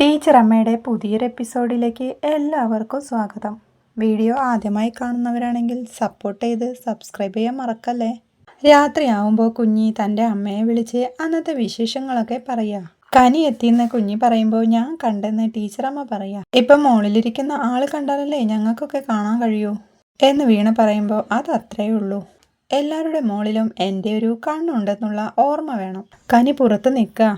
Teacher അമ്മയുടെ പുതിയൊരു എപ്പിസോഡിലേക്ക് എല്ലാവർക്കും സ്വാഗതം. വീഡിയോ ആദ്യമായി കാണുന്നവരാണെങ്കിൽ സപ്പോർട്ട് ചെയ്ത് സബ്സ്ക്രൈബ് ചെയ്യാൻ മറക്കല്ലേ? രാത്രിയാവുമ്പോൾ കുഞ്ഞി തന്റെ അമ്മയെ വിളിച്ച് അന്നത്തെ വിശേഷങ്ങളൊക്കെ പറയാ. കനി എത്തിയെന്ന് കുഞ്ഞി പറയുമ്പോൾ ഞാൻ കണ്ടെന്ന് ടീച്ചറമ്മ പറയാ. ഇപ്പം മോളിലിരിക്കുന്ന ആൾ കണ്ടാലല്ലേ ഞങ്ങൾക്കൊക്കെ കാണാൻ കഴിയൂ? എന്ന് വീണ പറയുമ്പോൾ അത് ഉള്ളൂ. എല്ലാവരുടെ മോളിലും എന്റെ ഒരു കണ്ണുണ്ടെന്നുള്ള ഓർമ്മ വേണം. കനി പുറത്ത് നിൽക്കുക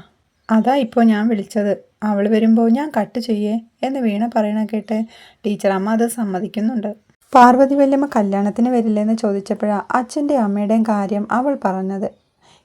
അതാ ഇപ്പോൾ ഞാൻ വിളിച്ചത്. അവൾ വരുമ്പോൾ ഞാൻ കട്ട് ചെയ്യേ എന്ന് വീണ പറയണ കേട്ട് ടീച്ചർ അമ്മ അത് സമ്മതിക്കുന്നുണ്ട്. പാർവതി വല്യമ്മ കല്യാണത്തിന് വരില്ലെന്ന് ചോദിച്ചപ്പോഴാണ് അച്ഛന്റെയും അമ്മയുടെയും കാര്യം അവൾ പറഞ്ഞത്.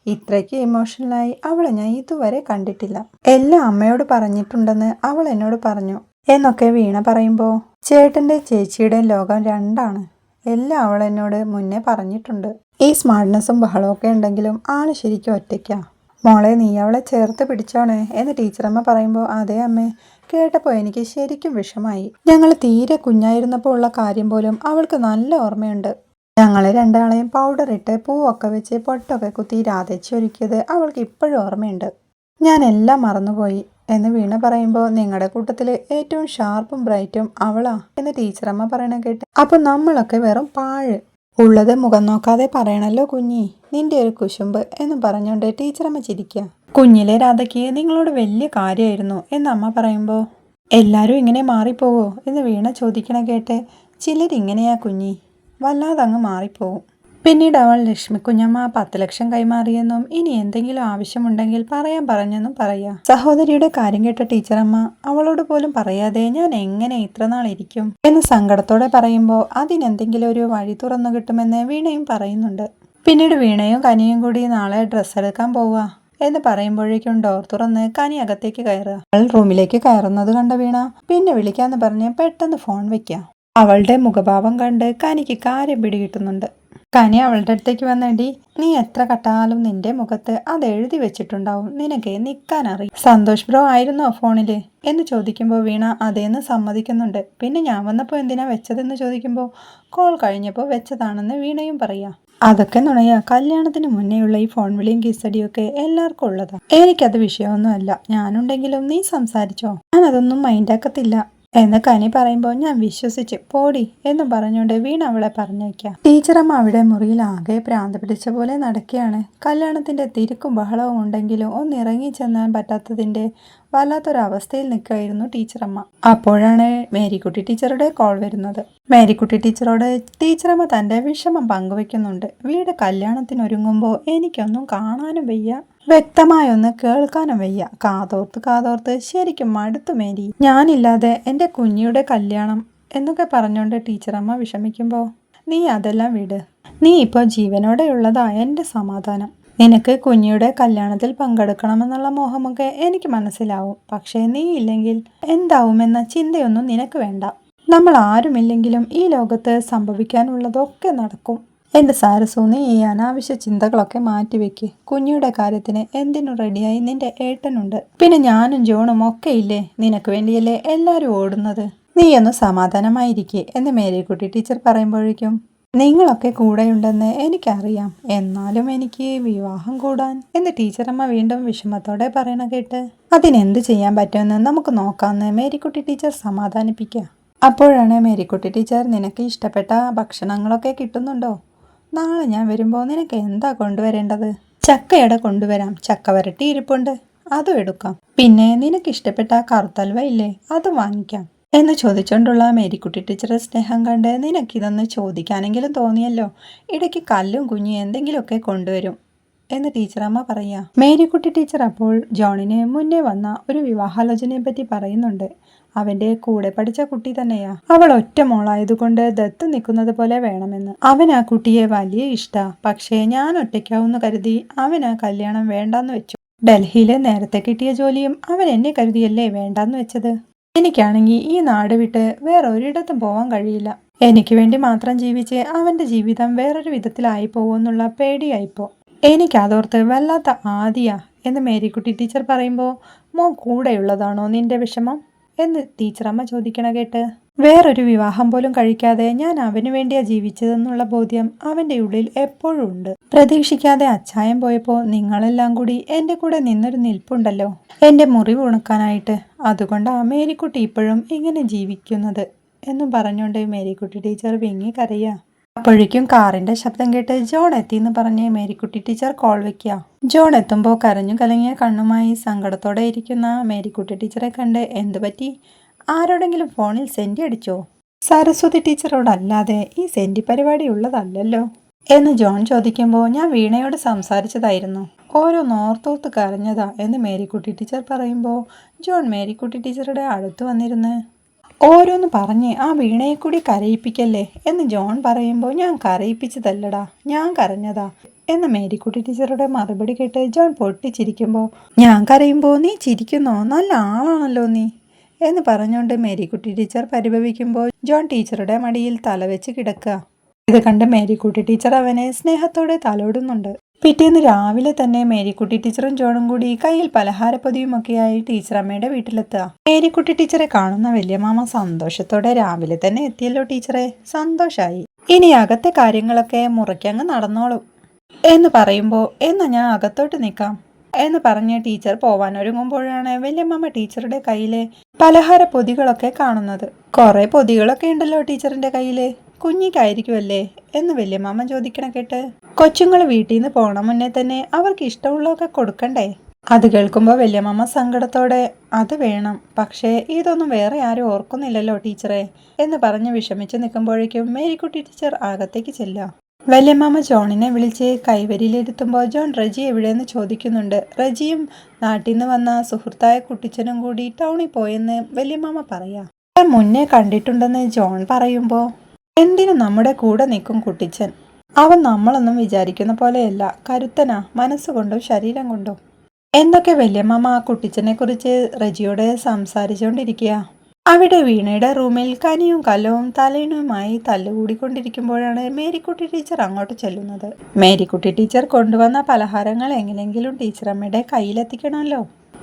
ഇത്രയ്ക്ക് ഇമോഷണലായി അവളെ ഞാൻ ഇതുവരെ കണ്ടിട്ടില്ല. എല്ലാം അമ്മയോട് പറഞ്ഞിട്ടുണ്ടെന്ന് അവൾ എന്നോട് പറഞ്ഞു. എന്നൊക്കെ വീണ പറയുമ്പോൾ ചേട്ടന്റെ ചേച്ചിയുടെയും ലോകം രണ്ടാണ്. എല്ലാം അവൾ എന്നോട് മുന്നേ പറഞ്ഞിട്ടുണ്ട്. ഈ സ്മാർട്ട്നെസ്സും ബഹളമൊക്കെ ഉണ്ടെങ്കിലും ആണ് ശരിക്കും ഒറ്റയ്ക്കാ. മോളെ നീ അവളെ ചേർത്ത് പിടിച്ചോണേ എന്ന് ടീച്ചറമ്മ പറയുമ്പോൾ അതേ അമ്മേ കേട്ടപ്പോൾ എനിക്ക് ശരിക്കും വിഷമായി. ഞങ്ങൾ തീരെ കുഞ്ഞായിരുന്നപ്പോൾ ഉള്ള കാര്യം പോലും അവൾക്ക് നല്ല ഓർമ്മയുണ്ട്. ഞങ്ങളെ രണ്ടാളെയും പൗഡർ ഇട്ട് പൂവൊക്കെ വെച്ച് പൊട്ടൊക്കെ കുത്തി രാധച്ച് ഒരുക്കിയത് അവൾക്ക് ഇപ്പോഴും ഓർമ്മയുണ്ട്. ഞാൻ എല്ലാം മറന്നുപോയി എന്ന് വീണ പറയുമ്പോൾ നിങ്ങളുടെ കൂട്ടത്തിൽ ഏറ്റവും ഷാർപ്പും ബ്രൈറ്റും അവളാ എന്ന് ടീച്ചറമ്മ പറയണ കേട്ട് അപ്പം നമ്മളൊക്കെ വെറും പാഴ്. ഉള്ളത് മുഖം നോക്കാതെ പറയണല്ലോ കുഞ്ഞി. നിന്റെ ഒരു കുശുമ്പ് എന്ന് പറഞ്ഞുകൊണ്ട് ടീച്ചറമ്മ ചിരിക്കുക കുഞ്ഞിലെ രാധയ്ക്ക് നിങ്ങളോട് വലിയ കാര്യമായിരുന്നു എന്ന് അമ്മ പറയുമ്പോൾ എല്ലാവരും ഇങ്ങനെ മാറിപ്പോവോ? എന്ന് വീണ ചോദിക്കണ കേട്ട് ചിലരിങ്ങനെയാ കുഞ്ഞി. വല്ലാതങ്ങ് മാറിപ്പോവും. പിന്നീട് അവൾ ലക്ഷ്മിക്കുഞ്ഞമ്മ പത്ത് ലക്ഷം കൈമാറിയെന്നും ഇനി എന്തെങ്കിലും ആവശ്യമുണ്ടെങ്കിൽ പറയാൻ പറഞ്ഞെന്നും പറയാ. സഹോദരിയുടെ കാര്യം കേട്ട ടീച്ചറമ്മ അവളോട് പോലും പറയാതെ ഞാൻ എങ്ങനെ ഇത്ര നാൾ ഇരിക്കും? എന്ന് സങ്കടത്തോടെ പറയുമ്പോൾ അതിനെന്തെങ്കിലും ഒരു വഴി തുറന്നു കിട്ടുമെന്ന് വീണയും പറയുന്നുണ്ട്. പിന്നീട് വീണയും കനിയും കൂടി നാളെ ഡ്രസ്സ് എടുക്കാൻ പോവുക എന്ന് പറയുമ്പോഴേക്കും ഡോർ തുറന്ന് കനി അകത്തേക്ക് കയറുക. അവൾ റൂമിലേക്ക് കയറുന്നത് കണ്ട വീണ പിന്നെ വിളിക്കാന്ന് പറഞ്ഞ് പെട്ടെന്ന് ഫോൺ വെക്കുക അവളുടെ മുഖഭാവം കണ്ട് കനിക്ക് കാര്യം പിടികിട്ടുന്നുണ്ട്. കനി അവളുടെ അടുത്തേക്ക് വന്നേണ്ടി നീ എത്ര കട്ടാലും നിന്റെ മുഖത്ത് അത് എഴുതി വെച്ചിട്ടുണ്ടാവും. നിനക്ക് നിൽക്കാൻ അറിയും സന്തോഷ് ബ്രോ ആയിരുന്നോ ഫോണിൽ? എന്ന് ചോദിക്കുമ്പോൾ വീണ അതേന്ന് സമ്മതിക്കുന്നുണ്ട്. പിന്നെ ഞാൻ വന്നപ്പോൾ എന്തിനാ വെച്ചതെന്ന് ചോദിക്കുമ്പോൾ കോൾ കഴിഞ്ഞപ്പോൾ വെച്ചതാണെന്ന് വീണയും പറയാ. അതൊക്കെ നുണയാ. കല്യാണത്തിന് മുന്നേയുള്ള ഈ ഫോൺ വിളിയും കിസടിയൊക്കെ എല്ലാവർക്കും ഉള്ളതാ. എനിക്കത് വിഷയമൊന്നുമല്ല. ഞാനുണ്ടെങ്കിലും നീ സംസാരിച്ചോ? ഞാൻ അതൊന്നും മൈൻഡാക്കത്തില്ല എന്ന് കനി പറയുമ്പോൾ ഞാൻ വിശ്വസിച്ച് പോടി എന്ന് പറഞ്ഞുകൊണ്ട് വീണ അവളെ പറഞ്ഞേക്കാം ടീച്ചറമ്മ അവിടെ മുറിയിൽ ആകെ പ്രാന്ത് പിടിച്ച പോലെ നടക്കുകയാണ്. കല്യാണത്തിന്റെ തിരക്കും ബഹളവും ഉണ്ടെങ്കിലും ഒന്ന് ഇറങ്ങി ചെന്നാൻ പറ്റാത്തതിന്റെ വല്ലാത്തൊരവസ്ഥയിൽ നിൽക്കുകയായിരുന്നു ടീച്ചറമ്മ. അപ്പോഴാണ് മേരിക്കുട്ടി ടീച്ചറുടെ കോൾ വരുന്നത്. മേരിക്കുട്ടി ടീച്ചറോട് ടീച്ചറമ്മ തന്റെ വിഷമം പങ്കുവെക്കുന്നുണ്ട്. വീട് കല്യാണത്തിനൊരുങ്ങുമ്പോൾ എനിക്കൊന്നും കാണാനും വയ്യ. വ്യക്തമായൊന്ന് കേൾക്കാനും വയ്യ. കാതോർത്ത് കാതോർത്ത് ശരിക്കും മടുത്തുമേരി ഞാനില്ലാതെ എന്റെ കുഞ്ഞിയുടെ കല്യാണം എന്നൊക്കെ പറഞ്ഞുകൊണ്ട് ടീച്ചറമ്മ വിഷമിക്കുമ്പോൾ നീ അതെല്ലാം വിട്. നീ ഇപ്പോൾ ജീവനോടെയുള്ളതാ എന്റെ സമാധാനം. നിനക്ക് കുഞ്ഞിയുടെ കല്യാണത്തിൽ പങ്കെടുക്കണമെന്നുള്ള മോഹമൊക്കെ എനിക്ക് മനസ്സിലാവും. പക്ഷേ നീ ഇല്ലെങ്കിൽ എന്താവുമെന്ന ചിന്തയൊന്നും നിനക്ക് വേണ്ട. നമ്മൾ ആരുമില്ലെങ്കിലും ഈ ലോകത്ത് സംഭവിക്കാനുള്ളതൊക്കെ നടക്കും. എന്റെ സാരസു നീ ഈ അനാവശ്യ ചിന്തകളൊക്കെ മാറ്റിവെക്ക് കുഞ്ഞിയുടെ കാര്യത്തിന് എന്തിനു റെഡിയായി നിന്റെ ഏട്ടനുണ്ട്. പിന്നെ ഞാനും ജോണും ഒക്കെ ഇല്ലേ? നിനക്ക് വേണ്ടിയല്ലേ എല്ലാവരും ഓടുന്നത്? നീ നീയൊന്ന് സമാധാനമായിരിക്കേ എന്ന് മേരിക്കുട്ടി ടീച്ചർ പറയുമ്പോഴേക്കും. നിങ്ങളൊക്കെ കൂടെയുണ്ടെന്ന് എനിക്കറിയാം. എന്നാലും എനിക്ക് വിവാഹം കൂടാൻ എന്ന് ടീച്ചറമ്മ വീണ്ടും വിഷമത്തോടെ പറയണ കേട്ട്. അതിനെന്ത് ചെയ്യാൻ പറ്റുമെന്ന് നമുക്ക് നോക്കാമെന്ന് മേരിക്കുട്ടി ടീച്ചർ സമാധാനിപ്പിക്കുക അപ്പോഴാണ് മേരിക്കുട്ടി ടീച്ചർ നിനക്ക് ഇഷ്ടപ്പെട്ട ഭക്ഷണങ്ങളൊക്കെ കിട്ടുന്നുണ്ടോ? നാളെ ഞാൻ വരുമ്പോൾ നിനക്ക് എന്താ കൊണ്ടുവരേണ്ടത്? ചക്കയുടെ കൊണ്ടുവരാം. ചക്ക വരട്ടി ഇരിപ്പുണ്ട്. അതും എടുക്കാം. പിന്നെ നിനക്ക് ഇഷ്ടപ്പെട്ട കറുത്തൽവ ഇല്ലേ? അത് വാങ്ങിക്കാം. എന്ന് ചോദിച്ചുകൊണ്ടുള്ള മേരിക്കുട്ടി ടീച്ചറെ സ്നേഹം കണ്ട് നിനക്കിതൊന്ന് ചോദിക്കാനെങ്കിലും തോന്നിയല്ലോ. ഇടയ്ക്ക് കല്ലും കുഞ്ഞും എന്തെങ്കിലുമൊക്കെ കൊണ്ടുവരും. എന്ന് ടീച്ചറമ്മ പറയാ. മേരിക്കുട്ടി ടീച്ചർ അപ്പോൾ ജോണിന് മുന്നേ വന്ന ഒരു വിവാഹാലോചനയെ പറ്റി പറയുന്നുണ്ട്. അവന്റെ കൂടെ പഠിച്ച കുട്ടി തന്നെയാ. അവൾ ഒറ്റ മോളായതുകൊണ്ട് ദത്ത് നിൽക്കുന്നത് പോലെ വേണമെന്ന്. അവൻ ആ കുട്ടിയെ വലിയ ഇഷ്ടാ. പക്ഷേ ഞാൻ ഒറ്റയ്ക്കാവുന്ന കരുതി അവൻ ആ കല്യാണം വേണ്ടാന്ന് വെച്ചു. ഡൽഹിയിലെ നേരത്തെ കിട്ടിയ ജോലിയും അവൻ എന്നെ കരുതിയല്ലേ വേണ്ടാന്ന് വെച്ചത്? എനിക്കാണെങ്കിൽ ഈ നാട് വിട്ട് വേറെ ഒരിടത്തും പോവാൻ കഴിയില്ല. എനിക്ക് വേണ്ടി മാത്രം ജീവിച്ച് അവന്റെ ജീവിതം വേറൊരു വിധത്തിലായി പോകുമെന്നുള്ള പേടിയായിപ്പോ. എനിക്ക് അതോർത്ത് വല്ലാത്ത ആദിയാ എന്ന് മേരിക്കുട്ടി ടീച്ചർ പറയുമ്പോൾ മോൻ കൂടെയുള്ളതാണോ നിന്റെ വിഷമം? എന്ന് ടീച്ചറമ്മ ചോദിക്കണ കേട്ട് വേറൊരു വിവാഹം പോലും കഴിക്കാതെ ഞാൻ അവന് വേണ്ടിയാ ജീവിച്ചതെന്നുള്ള ബോധ്യം അവന്റെ ഉള്ളിൽ എപ്പോഴും ഉണ്ട്. പ്രതീക്ഷിക്കാതെ അച്ചായം പോയപ്പോൾ നിങ്ങളെല്ലാം കൂടി എന്റെ കൂടെ നിന്നൊരു നിൽപ്പുണ്ടല്ലോ. എന്റെ മുറിവ് ഉണക്കാനായിട്ട് ആ മേരിക്കുട്ടി ഇപ്പോഴും ഇങ്ങനെ ജീവിക്കുന്നത് എന്നും പറഞ്ഞുകൊണ്ട് മേരിക്കുട്ടി ടീച്ചർ വിങ്ങി കരയാ. അപ്പോഴേക്കും കാറിന്റെ ശബ്ദം കേട്ട് ജോൺ എത്തിയെന്ന് പറഞ്ഞ് മേരിക്കുട്ടി ടീച്ചർ കോൾ വെക്കുക ജോൺ എത്തുമ്പോൾ കരഞ്ഞു കലങ്ങിയ കണ്ണുമായി സങ്കടത്തോടെ ഇരിക്കുന്ന മേരിക്കുട്ടി ടീച്ചറെ കണ്ട് എന്തു പറ്റി? ആരോടെങ്കിലും ഫോണിൽ സെന്റി അടിച്ചോ? സരസ്വതി ടീച്ചറോടല്ലാതെ ഈ സെന്റി പരിപാടി ഉള്ളതല്ലല്ലോ? എന്ന് ജോൺ ചോദിക്കുമ്പോൾ ഞാൻ വീണയോട് സംസാരിച്ചതായിരുന്നു. ഓരോ നോർത്തോർത്ത് കരഞ്ഞതാ എന്ന് മേരിക്കുട്ടി ടീച്ചർ പറയുമ്പോൾ ജോൺ മേരിക്കുട്ടി ടീച്ചറുടെ അടുത്ത് വന്നിരുന്ന് ഓരോന്ന് പറഞ്ഞ് ആ വീണയെ കൂടി കരയിപ്പിക്കല്ലേ? എന്ന് ജോൺ പറയുമ്പോൾ ഞാൻ കരയിപ്പിച്ചതല്ലടാ ഞാൻ കരഞ്ഞതാ. എന്ന് മേരിക്കുട്ടി ടീച്ചറുടെ മറുപടി കേട്ട് ജോൺ പൊട്ടിച്ചിരിക്കുമ്പോൾ ഞാൻ കരയുമ്പോൾ നീ ചിരിക്കുന്നോ? നല്ല ആളാണല്ലോ നീ. എന്ന് പറഞ്ഞുകൊണ്ട് മേരിക്കുട്ടി ടീച്ചർ പരിഭവിക്കുമ്പോൾ ജോൺ ടീച്ചറുടെ മടിയിൽ തലവെച്ച് കിടക്കുക. ഇത് കണ്ട് മേരിക്കുട്ടി ടീച്ചർ അവനെ സ്നേഹത്തോടെ തലോടുന്നുണ്ട്. പിറ്റേന്ന് രാവിലെ തന്നെ മേരിക്കുട്ടി ടീച്ചറും ജോണും കൂടി കയ്യിൽ ടീച്ചർ അമ്മയുടെ വീട്ടിലെത്തുക. മേരിക്കുട്ടി ടീച്ചറെ കാണുന്ന വല്യമാമ സന്തോഷത്തോടെ രാവിലെ തന്നെ എത്തിയല്ലോ ടീച്ചറെ. സന്തോഷായി. ഇനി അകത്തെ കാര്യങ്ങളൊക്കെ മുറയ്ക്കങ്ങ് നടന്നോളൂ. എന്ന് പറയുമ്പോൾ എന്നാ ഞാൻ അകത്തോട്ട് നിൽക്കാം എന്ന് പറഞ്ഞ് ടീച്ചർ പോവാൻ ഒരുങ്ങുമ്പോഴാണ് വല്യമ്മമ്മ ടീച്ചറുടെ കയ്യിലെ പലഹാര പൊതികളൊക്കെ കാണുന്നത്. കുറെ പൊതികളൊക്കെ ഉണ്ടല്ലോ ടീച്ചറിന്റെ കയ്യിൽ. കുഞ്ഞിക്കായിരിക്കുമല്ലേ എന്ന് വല്യമ്മ ചോദിക്കണ കേട്ട് കൊച്ചുങ്ങൾ വീട്ടിൽ നിന്ന് പോണ മുന്നേ തന്നെ അവർക്ക് ഇഷ്ടമുള്ളതൊക്കെ കൊടുക്കണ്ടേ? അത് കേൾക്കുമ്പോൾ വല്യമ്മ സങ്കടത്തോടെ അത് വേണം പക്ഷേ ഇതൊന്നും വേറെ ആരും ഓർക്കുന്നില്ലല്ലോ ടീച്ചറെ എന്ന് പറഞ്ഞ് വിഷമിച്ച് നിൽക്കുമ്പോഴേക്കും മേരിക്കുട്ടി ടീച്ചർ അകത്തേക്ക് ചെല്ലാം വല്യമ്മ ജോണിനെ വിളിച്ച് കൈവരിയിലിരുത്തുമ്പോൾ ജോൺ റജി എവിടെയെന്ന് ചോദിക്കുന്നുണ്ട്. റജിയും നാട്ടിൽ നിന്ന് വന്ന സുഹൃത്തായ കുട്ടിച്ചനും കൂടി ടൗണിൽ പോയെന്ന് വല്യമ്മ പറയാ. മുന്നേ കണ്ടിട്ടുണ്ടെന്ന് ജോൺ പറയുമ്പോൾ എന്തിനും നമ്മുടെ കൂടെ നിൽക്കും കുട്ടിച്ചൻ? അവൻ നമ്മളൊന്നും വിചാരിക്കുന്ന പോലെയല്ല. കരുത്തനാ മനസ്സുകൊണ്ടും ശരീരം കൊണ്ടും എന്തൊക്കെ വല്യമ്മ ആ കുട്ടിച്ചനെ കുറിച്ച് റജിയോട് സംസാരിച്ചുകൊണ്ടിരിക്കുക അവിടെ വീണയുടെ റൂമിൽ കനിയും കലവും തലയിണുമായി തല്ലുകൂടിക്കൊണ്ടിരിക്കുമ്പോഴാണ് മേരിക്കുട്ടി ടീച്ചർ അങ്ങോട്ട് ചെല്ലുന്നത്. മേരിക്കുട്ടി ടീച്ചർ കൊണ്ടുവന്ന പലഹാരങ്ങൾ എങ്ങനെയെങ്കിലും ടീച്ചറമ്മയുടെ കയ്യിലെത്തിക്കണമല്ലോ.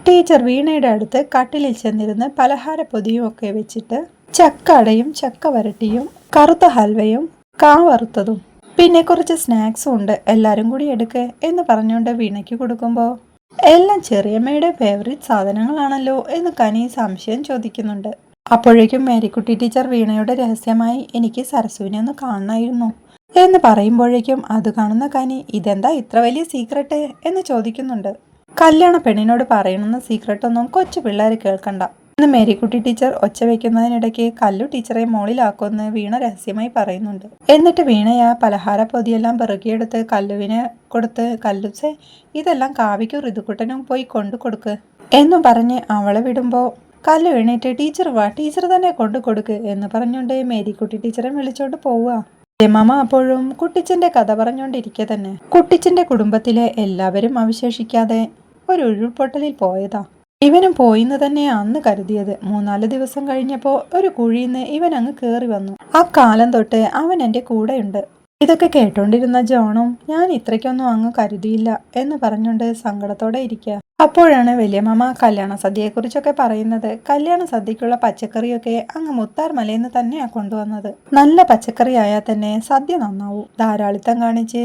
ടീച്ചർ വീണയുടെ അടുത്ത് കട്ടിലിൽ ചെന്നിരുന്ന് പലഹാര പൊതിയും ഒക്കെ വെച്ചിട്ട് ചക്ക അടയും ചക്ക വരട്ടിയും കറുത്ത ഹൽവയും കാ വറുത്തതും. പിന്നെ കുറച്ച് സ്നാക്സും ഉണ്ട്. എല്ലാവരും കൂടി എടുക്ക് എന്ന് പറഞ്ഞുകൊണ്ട് വീണയ്ക്ക് കൊടുക്കുമ്പോൾ എല്ലാം ചെറിയമ്മയുടെ ഫേവറേറ്റ് സാധനങ്ങളാണല്ലോ എന്ന് കനി സംശയം ചോദിക്കുന്നുണ്ട്. അപ്പോഴേക്കും മേരിക്കുട്ടി ടീച്ചർ വീണയുടെ രഹസ്യമായി എനിക്ക് സരസുവിനെ ഒന്ന് കാണണമായിരുന്നു എന്ന് പറയുമ്പോഴേക്കും അത് കാണുന്ന കനി ഇതെന്താ ഇത്ര വലിയ സീക്രട്ട് എന്ന് ചോദിക്കുന്നുണ്ട്. കല്യാണ പെണ്ണിനോട് പറയണമെന്ന സീക്രട്ടൊന്നും കൊച്ചു പിള്ളേർ കേൾക്കണ്ട. എന്ന് മേരിക്കുട്ടി ടീച്ചർ ഒച്ച വെക്കുന്നതിനിടയ്ക്ക് കല്ലു ടീച്ചറെ മോളിലാക്കുമെന്ന് വീണ രഹസ്യമായി പറയുന്നുണ്ട്. എന്നിട്ട് വീണയാ പലഹാര പൊതിയെല്ലാം പിറകിയെടുത്ത് കല്ലുവിനെ കൊടുത്ത് കല്ലുസെ ഇതെല്ലാം കാവിക്കും ഋതുക്കുട്ടനും പോയി കൊണ്ടു കൊടുക്ക് എന്നു പറഞ്ഞ് അവളെ വിടുമ്പോ കല്ല് എണീറ്റ് ടീച്ചർ വാ ടീച്ചർ തന്നെ കൊണ്ടു കൊടുക്ക് എന്ന് പറഞ്ഞുകൊണ്ട് മേരിക്കുട്ടി ടീച്ചറെ വിളിച്ചോണ്ട് പോവുക. രമമ അപ്പോഴും കുട്ടിച്ചന്റെ കഥ പറഞ്ഞുകൊണ്ടിരിക്കെ തന്നെ. കുട്ടിച്ചന്റെ കുടുംബത്തിലെ എല്ലാവരും അവശേഷിക്കാതെ ഒരു ഉരുൾപൊട്ടലിൽ പോയതാ. ഇവനും പോയിന്ന് തന്നെ അന്ന് കരുതിയത്. മൂന്നാൽ ദിവസം കഴിഞ്ഞപ്പോൾ ഒരു കുഴിന്ന് ഇവൻ അങ്ങ് കേറി വന്നു. ആ കാലം തൊട്ട് അവൻ എന്റെ കൂടെയുണ്ട്. ഇതൊക്കെ കേട്ടോണ്ടിരുന്ന ജോണും ഞാൻ ഇത്രയ്ക്കൊന്നും അങ്ങ് കരുതിയില്ല എന്ന് പറഞ്ഞുകൊണ്ട് സങ്കടത്തോടെ ഇരിക്കുക അപ്പോഴാണ് വലിയമ്മ കല്യാണ സദ്യയെക്കുറിച്ചൊക്കെ പറയുന്നത്. കല്യാണ സദ്യക്കുള്ള പച്ചക്കറിയൊക്കെ അങ്ങ് മുത്താർ മലയിൽ തന്നെയാ കൊണ്ടുവന്നത്. നല്ല പച്ചക്കറി ആയാൽ തന്നെ സദ്യ നന്നാവൂ. ധാരാളിത്തം കാണിച്ച്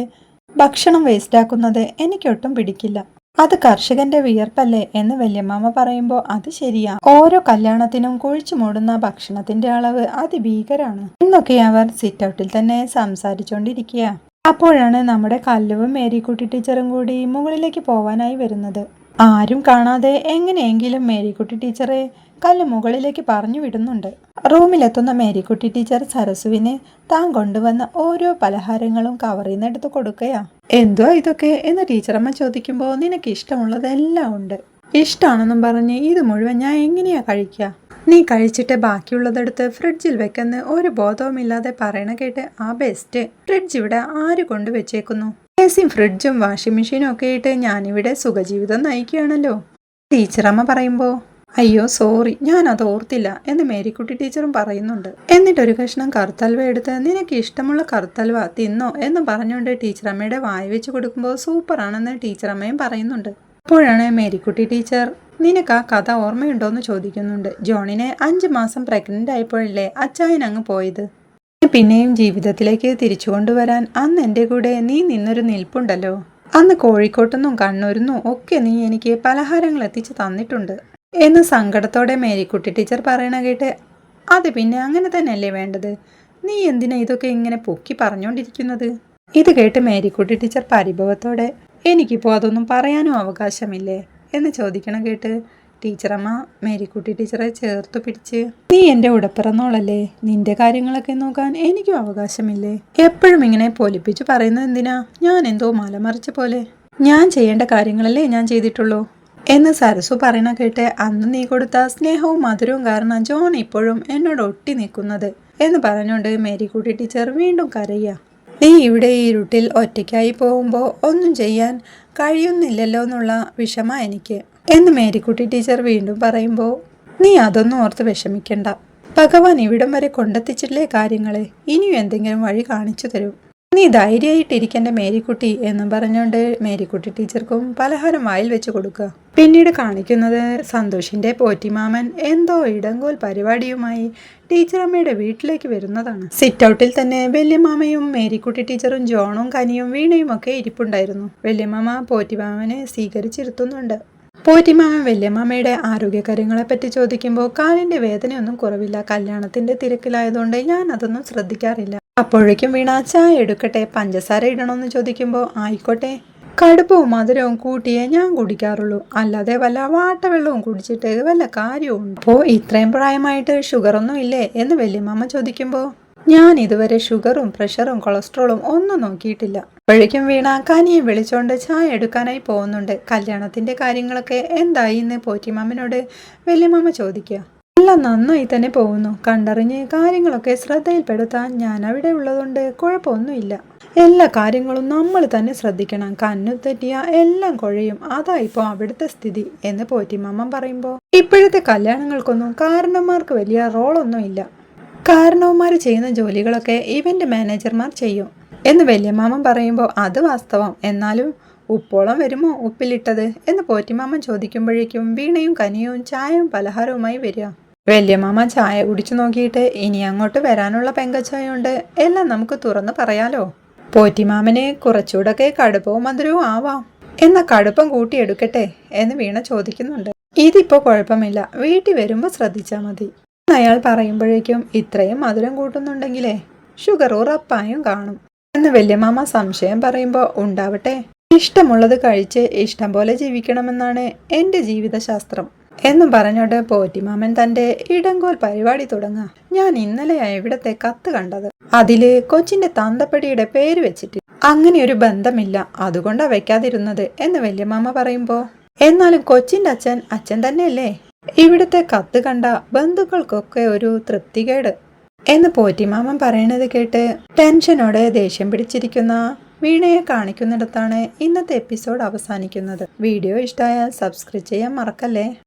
ഭക്ഷണം വേസ്റ്റാക്കുന്നത് എനിക്കൊട്ടും പിടിക്കില്ല. അത് കർഷകന്റെ വിയർപ്പല്ലേ എന്ന് വല്യമ്മാമ പറയുമ്പോൾ അത് ശരിയാ. ഓരോ കല്യാണത്തിനും കുഴിച്ചു മൂടുന്ന ഭക്ഷണത്തിന്റെ അളവ് അതിഭീകരാണ്. എന്നൊക്കെ അവർ സിറ്റൗട്ടിൽ തന്നെ സംസാരിച്ചുകൊണ്ടിരിക്കുക അപ്പോഴാണ് നമ്മുടെ കല്ലുവും മേരിക്കുട്ടി ടീച്ചറും കൂടി മുകളിലേക്ക് പോവാനായി വരുന്നത്. ആരും കാണാതെ എങ്ങനെയെങ്കിലും മേരിക്കുട്ടി ടീച്ചറെ കല്ല് മുകളിലേക്ക് പറഞ്ഞു വിടുന്നുണ്ട്. റൂമിലെത്തുന്ന മേരിക്കുട്ടി ടീച്ചർ സരസുവിന് താൻ കൊണ്ടുവന്ന ഓരോ പലഹാരങ്ങളും കവറിൽ നിന്ന് എടുത്ത് കൊടുക്കുകയാ. എന്തുവാ ഇതൊക്കെ? എന്ന് ടീച്ചറമ്മ ചോദിക്കുമ്പോൾ നിനക്ക് ഇഷ്ടമുള്ളതെല്ലാം ഉണ്ട്. ഇഷ്ടമാണെന്നും പറഞ്ഞ് ഇത് മുഴുവൻ ഞാൻ എങ്ങനെയാ കഴിക്കുക നീ കഴിച്ചിട്ട് ബാക്കിയുള്ളതെടുത്ത് ഫ്രിഡ്ജിൽ വെക്കുന്ന ഒരു ബോധവുമില്ലാതെ പറയണ കേട്ട് ആ ബെസ്റ്റ്. ഫ്രിഡ്ജ് ഇവിടെ ആര് കൊണ്ടു വെച്ചേക്കുന്നു ഫ്രിഡ്ജും വാഷിംഗ് മെഷീനും ഒക്കെ ഇട്ട് ഞാനിവിടെ സുഖജീവിതം നയിക്കുകയാണല്ലോ. ടീച്ചറമ്മ പറയുമ്പോൾ അയ്യോ സോറി ഞാൻ അത് ഓർത്തില്ല. എന്ന് മേരിക്കുട്ടി ടീച്ചറും പറയുന്നുണ്ട്. എന്നിട്ട് ഒരു കഷ്ണം കറുത്തൽവ എടുത്ത് നിനക്ക് ഇഷ്ടമുള്ള കറുത്തൽവ തിന്നോ? എന്ന് പറഞ്ഞുകൊണ്ട് ടീച്ചറമ്മയുടെ വായ വെച്ച് കൊടുക്കുമ്പോൾ സൂപ്പറാണെന്ന് ടീച്ചറമ്മയും പറയുന്നുണ്ട്. അപ്പോഴാണ് മേരിക്കുട്ടി ടീച്ചർ നിനക്ക് ആ കഥ ഓർമ്മയുണ്ടോ? എന്ന് ചോദിക്കുന്നുണ്ട്. ജോണിനെ അഞ്ച് മാസം പ്രഗ്നന്റ് ആയപ്പോഴല്ലേ അച്ചായൻ അങ്ങ് പോയത്? പിന്നെയും ജീവിതത്തിലേക്ക് തിരിച്ചു കൊണ്ടുവരാൻ അന്ന് എന്റെ കൂടെ നീ നിന്നൊരു നിൽപ്പുണ്ടല്ലോ. അന്ന് കോഴിക്കോട്ടുനിന്നും കണ്ണൂരിന്നും ഒക്കെ നീ എനിക്ക് പലഹാരങ്ങൾ എത്തിച്ചു തന്നിട്ടുണ്ട്. എന്ന് സങ്കടത്തോടെ മേരിക്കുട്ടി ടീച്ചർ പറയണ കേട്ട് അത് പിന്നെ അങ്ങനെ തന്നെയല്ലേ വേണ്ടത്? നീ എന്തിനാ ഇതൊക്കെ ഇങ്ങനെ പൊക്കി പറഞ്ഞുകൊണ്ടിരിക്കുന്നത് ഇത് കേട്ട് മേരിക്കുട്ടി ടീച്ചർ പരിഭവത്തോടെ എനിക്കിപ്പോൾ അതൊന്നും പറയാനും അവകാശമില്ലേ? എന്ന് ചോദിക്കണം കേട്ട് ടീച്ചറമ്മ മേരിക്കുട്ടി ടീച്ചറെ ചേർത്ത് പിടിച്ച് നീ എന്റെ ഉടപ്പിറന്നോളല്ലേ? നിന്റെ കാര്യങ്ങളൊക്കെ നോക്കാൻ എനിക്കും അവകാശമില്ലേ? എപ്പോഴും ഇങ്ങനെ പൊലിപ്പിച്ച് പറയുന്നത് എന്തിനാ? ഞാൻ എന്തോ മലമറിച്ച പോലെ. ഞാൻ ചെയ്യേണ്ട കാര്യങ്ങളല്ലേ ഞാൻ ചെയ്തിട്ടുള്ളൂ? എന്ന് സരസു പറയണ കേട്ട് അന്ന് നീ കൊടുത്ത സ്നേഹവും മധുരവും കാരണം ജോൺ ഇപ്പോഴും എന്നോട് ഒട്ടി നിൽക്കുന്നത് എന്ന് പറഞ്ഞുകൊണ്ട് മേരിക്കുട്ടി ടീച്ചർ വീണ്ടും കരയുക നീ ഇവിടെ ഈ ഇരുട്ടിൽ ഒറ്റയ്ക്കായി പോകുമ്പോൾ ഒന്നും ചെയ്യാൻ കഴിയുന്നില്ലല്ലോ എന്നുള്ള വിഷമ എനിക്ക്. എന്ന് മേരിക്കുട്ടി ടീച്ചർ വീണ്ടും പറയുമ്പോൾ നീ അതൊന്നും ഓർത്ത് വിഷമിക്കണ്ട. ഭഗവാൻ ഇവിടം വരെ കൊണ്ടെത്തിച്ചിട്ടില്ലേ കാര്യങ്ങളെ? ഇനിയും എന്തെങ്കിലും വഴി കാണിച്ചു തരും. നീ ധൈര്യമായിട്ടിരിക്കേണ്ട മേരിക്കുട്ടി എന്നും പറഞ്ഞുകൊണ്ട് മേരിക്കുട്ടി ടീച്ചർക്കും പലഹാരം വായിൽ വെച്ച് കൊടുക്കുക. പിന്നീട് കാണിക്കുന്നത് സന്തോഷിന്റെ പോറ്റിമാമൻ എന്തോ ഇടങ്കോൽ പരിപാടിയുമായി ടീച്ചറമ്മയുടെ വീട്ടിലേക്ക് വരുന്നതാണ്. സിറ്റ് ഔട്ടിൽ തന്നെ വല്യമാമയും മേരിക്കുട്ടി ടീച്ചറും ജോണും കനിയും വീണയും ഒക്കെ ഇരിപ്പുണ്ടായിരുന്നു. വല്യമാമ പോറ്റിമാമനെ സ്വീകരിച്ചിരുത്തുന്നുണ്ട്. പോറ്റിമാമൻ വല്യമാമയുടെ ആരോഗ്യകാര്യങ്ങളെപ്പറ്റി ചോദിക്കുമ്പോൾ കാലിന്റെ വേദനയൊന്നും കുറവില്ല. കല്യാണത്തിന്റെ തിരക്കിലായതുകൊണ്ട് ഞാൻ അതൊന്നും ശ്രദ്ധിക്കാറില്ല. അപ്പോഴേക്കും വീണ എടുക്കട്ടെ പഞ്ചസാര ഇടണമെന്ന് ചോദിക്കുമ്പോൾ ആയിക്കോട്ടെ. കടുപ്പവും മധുരവും കൂട്ടിയേ ഞാൻ കുടിക്കാറുള്ളൂ. അല്ലാതെ വല്ല വാട്ടവെള്ളവും കുടിച്ചിട്ട് വല്ല കാര്യവും അപ്പോൾ ഇത്രയും പ്രായമായിട്ട് ഷുഗറൊന്നും ഇല്ലേ? എന്ന് വല്യമ്മ ചോദിക്കുമ്പോൾ ഞാൻ ഇതുവരെ ഷുഗറും പ്രഷറും കൊളസ്ട്രോളും ഒന്നും നോക്കിയിട്ടില്ല. അപ്പോഴേക്കും വീണ കനിയെ വിളിച്ചോണ്ട് ചായ എടുക്കാനായി പോകുന്നുണ്ട്. കല്യാണത്തിന്റെ കാര്യങ്ങളൊക്കെ എന്തായി എന്ന് പോറ്റിമാമനോട് വല്യമ്മ ചോദിക്കുക. എല്ലാം നന്നായി തന്നെ പോകുന്നു. കണ്ടറിഞ്ഞ് കാര്യങ്ങളൊക്കെ ശ്രദ്ധയിൽപ്പെടുത്താൻ ഞാൻ അവിടെ ഉള്ളതുകൊണ്ട് കുഴപ്പമൊന്നുമില്ല. എല്ലാ കാര്യങ്ങളും നമ്മൾ തന്നെ ശ്രദ്ധിക്കണം. കണ്ണു തെറ്റിയ എല്ലാം കുഴയും. അതാ ഇപ്പോൾ അവിടുത്തെ സ്ഥിതി എന്ന് പോറ്റിമാമൻ പറയുമ്പോൾ ഇപ്പോഴത്തെ കല്യാണങ്ങൾക്കൊന്നും കാരണന്മാർക്ക് വലിയ റോളൊന്നും ഇല്ല കാരണവന്മാർ ചെയ്യുന്ന ജോലികളൊക്കെ ഇവന്റ് മാനേജർമാർ ചെയ്യും എന്ന് വല്യമാമൻ പറയുമ്പോൾ അത് വാസ്തവം. എന്നാലും ഉപ്പോളം വരുമോ ഉപ്പിലിട്ടത്? എന്ന് പോറ്റിമാമൻ ചോദിക്കുമ്പോഴേക്കും വീണയും കനിയും ചായയും പലഹാരവുമായി വരിക. വല്യമാമ ചായ കുടിച്ചു നോക്കിയിട്ട് ഇനി അങ്ങോട്ട് വരാനുള്ള പെങ്കച്ചായുണ്ട്. എല്ലാം നമുക്ക് തുറന്ന് പറയാലോ. പോറ്റിമാമന് കുറച്ചുകൂടൊക്കെ കടുപ്പവും മധുരവും ആവാം. എന്ന കടുപ്പം കൂട്ടിയെടുക്കട്ടെ എന്ന് വീണ ചോദിക്കുന്നുണ്ട്. ഇതിപ്പോ കുഴപ്പമില്ല. വീട്ടിൽ വരുമ്പോൾ ശ്രദ്ധിച്ചാ മതി. അയാൾ പറയുമ്പോഴേക്കും ഇത്രയും മധുരം കൂട്ടുന്നുണ്ടെങ്കിലേ ഷുഗർ ഉറപ്പായും കാണും. എന്ന് വല്യമാമ സംശയം പറയുമ്പോൾ ഉണ്ടാവട്ടെ. ഇഷ്ടമുള്ളത് കഴിച്ച് ഇഷ്ടം പോലെ ജീവിക്കണമെന്നാണ് എന്റെ ജീവിതശാസ്ത്രം. എന്നും പറഞ്ഞോണ്ട് പോറ്റിമാമൻ തന്റെ ഇടങ്കോൽ പരിപാടി തുടങ്ങ. ഞാൻ ഇന്നലെയാണ് ഇവിടത്തെ കത്ത് കണ്ടത്. അതിൽ കൊച്ചിന്റെ തന്തപ്പടിയുടെ പേര് വെച്ചിട്ട്. അങ്ങനെ ഒരു ബന്ധമില്ല. അതുകൊണ്ടാ വെക്കാതിരുന്നത് എന്ന് വല്യമാമ പറയുമ്പോ. എന്നാലും കൊച്ചിന്റെ അച്ഛൻ അച്ഛൻ തന്നെയല്ലേ? ഇവിടുത്തെ കത്ത് കണ്ട ബന്ധുക്കൾക്കൊക്കെ ഒരു തൃപ്തികേട്. എന്ന് പോറ്റിമാമൻ പറയണത് കേട്ട് ടെൻഷനോടെ ദേഷ്യം പിടിച്ചിരിക്കുന്ന വീണയെ കാണിക്കുന്നിടത്താണ് ഇന്നത്തെ എപ്പിസോഡ് അവസാനിക്കുന്നത്. വീഡിയോ ഇഷ്ടമായാൽ സബ്സ്ക്രൈബ് ചെയ്യാൻ മറക്കല്ലേ?